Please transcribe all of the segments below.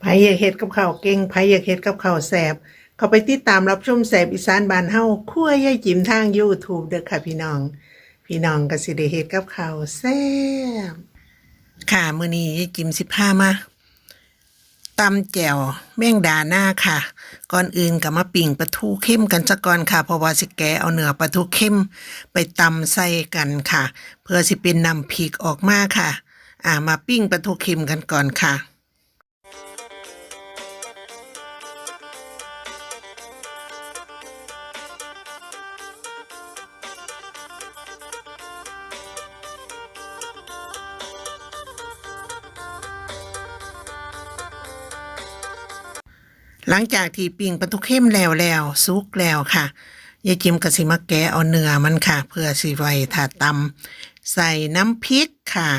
ไผอยากเฮ็ดกับข้าวเก่งไผอยากเฮ็ดกับข้าวแซ่บเข้าไปติดตามรับชมแซ่บอีสานบ้านเฮาครัวยายจิ๋มทาง YouTube เด้อค่ะพี่น้อง พี่น้องก็สิได้เฮ็ดกับข้าวแซ่บค่ะมื้อนี้ยายจิ๋มสิพามาตำแจ่วแมงดาหน้าค่ะ ก่อนอื่นก็มาปิ่งปลาทูเข้มกันซะก่อนค่ะเพราะว่าสิแกะเอาเนื้อปลาทูเข้มไปตำใส่กันค่ะ เพื่อสิเป็นนำพริกออกมาค่ะ อ่ามาปิ้งปลาทูเค็มกันก่อนค่ะ หลังจากที่ปิ้งปลาทูเข้มแล้วแล้วสุกแล้วค่ะยายจิมกะสิมาแกะเอาเนื้อมันค่ะ เพื่อสิไว้ถ้าตำใส่น้ำพริกค่ะ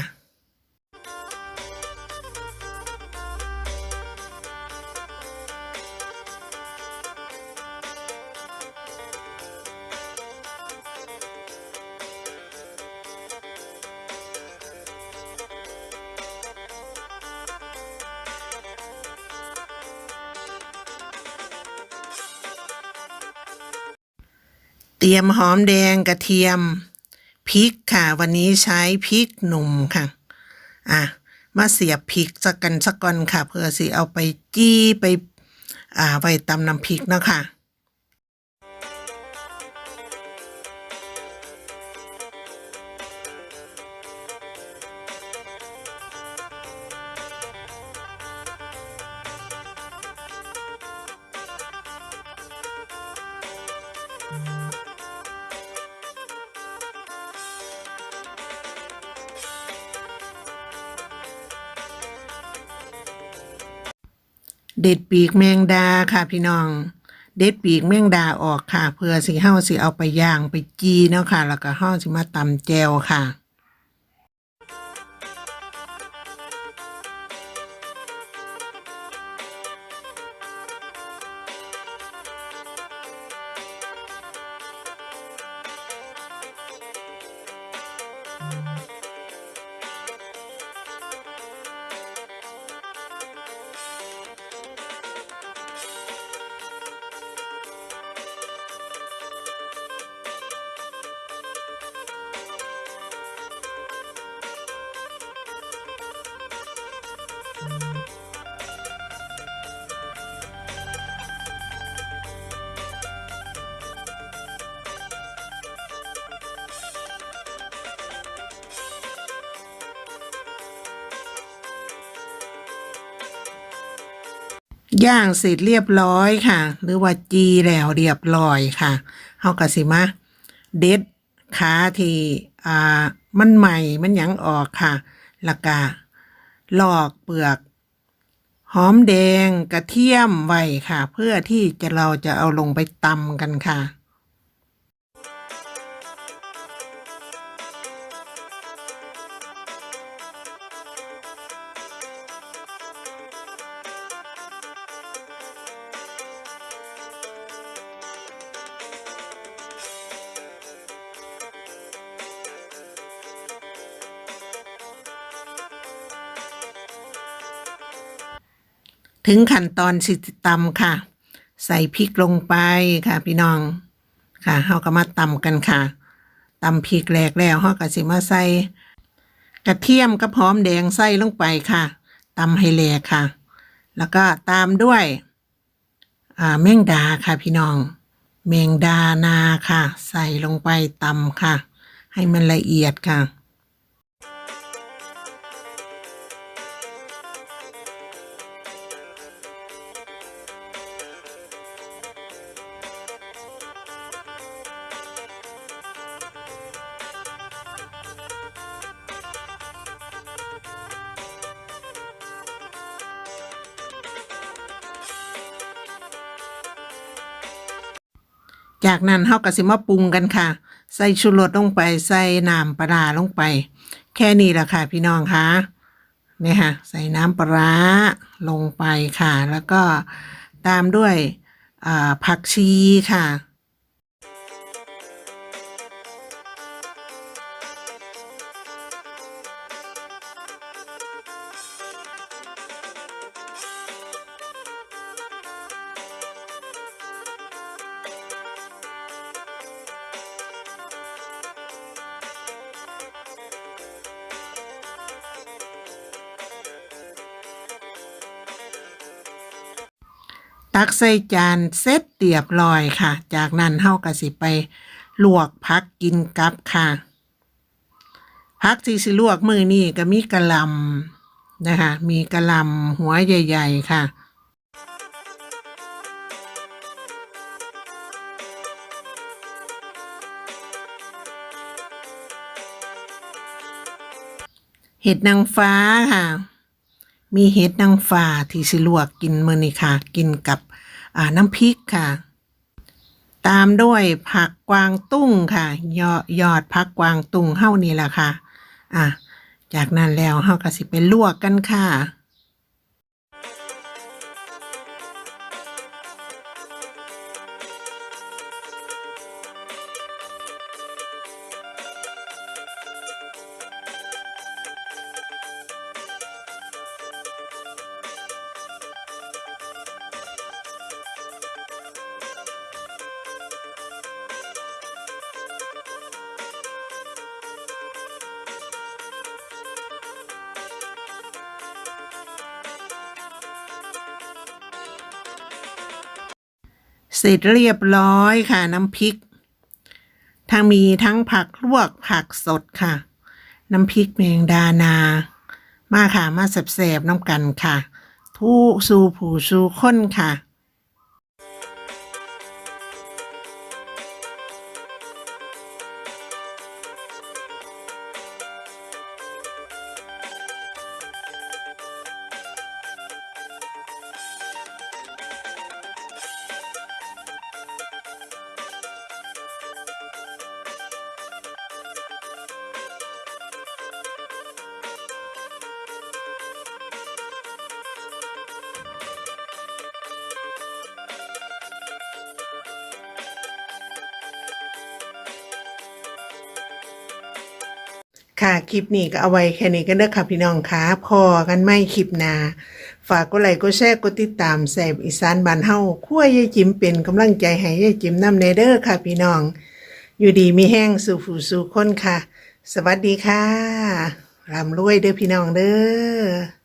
เตรียมหอมแดงกระเทียมพริกค่ะ วันนี้ใช้พริกหนุ่มค่ะ อะ มาเสียบพริกสักกันสักก่อนค่ะ เพื่อสิเอาไปจี้ไป อ่าไวตำน้ำพริกเนาะค่ะ เด็ดปีกแมงดาค่ะพี่น้อง เด็ดปีกแมงดาออกค่ะ เพื่อสิเฮาสิเอาไปย่างไปจีเนาะค่ะ แล้วก็เฮาสิมาตำแจวค่ะ ย่างเสร็จเรียบร้อยค่ะ หรือว่าจีแล้วเรียบร้อยค่ะเฮากะสิมาเด็ดขาที่อ่ามันใหม่มันหยังออกค่ะแล้วก็ลอกเปลือก หอมแดงกระเทียมไว้ค่ะ เพื่อที่จะเราจะเอาลงไปตำกันค่ะ ถึงขั้นตอนสิตำค่ะ ใส่พริกลงไปค่ะ พี่น้องค่ะเฮาก็มาตำกันค่ะตำพริกแหลกแล้วเฮาก็สิมาใส่กระเทียมกับหอมแดงใส่ลงไปค่ะตำให้แหลกค่ะ แล้วก็ตามด้วยอ่าแมงดาค่ะพี่น้อง แมงดานาค่ะ ใส่ลงไปตำค่ะ ให้มันละเอียดค่ะ จากนั้นเฮาก็สิมาปรุงกันค่ะ ใส่ชูรสลงไป ใส่น้ำปลาลงไป แค่นี้แหละค่ะ พี่น้องคะเนี่ยค่ะ ใส่น้ำปลาลงไปค่ะ แล้วก็ตามด้วยผักชีค่ะ ตักใส่จานเสร็จเรียบร้อยค่ะ จากนั้นเฮาก็สิไปลวกพักกินกับค่ะพักที่สิลวกมือนี่ก็มีกระลำนะคะ มีกระลำหัวใหญ่ ๆ ค่ะเห็ดนางฟ้าค่ะ มีเห็ดนางฟ้าที่สิลวกกินมื้อนี้ค่ะ กินกับอ่าน้ำพริกค่ะ ตามด้วยผักกวางตุ้งค่ะ ยอดยอดผักกวางตุ้งเฮานี่แหละค่ะ อะ จากนั้นแล้วเฮาก็สิไปลวกกันค่ะ เสร็จเรียบร้อยค่ะน้ำพริก ทั้งมีทั้งผักลวกผักสดค่ะ น้ำพริกแมงดานา มาค่ะมาแสบๆน้ำกันค่ะทูกสู่ผู้สู่คนค่ะ ค่ะ คลิปนี้ก็เอาไว้แค่นี้กันเด้อค่ะพี่น้องค่ะพอกันไม่คลิปหนาฝากกดไลค์กดแชร์กดติดตามแสบอีสานบ้านเฮาคั่วยายจิมเป็นกำลังใจให้ยายจิมนำในเด้อค่ะพี่น้อง อยู่ดีมีแห้งสู่ฝูสู่คนค่ะ สวัสดีค่ะร่ำรวยเด้อพี่น้องเด้อ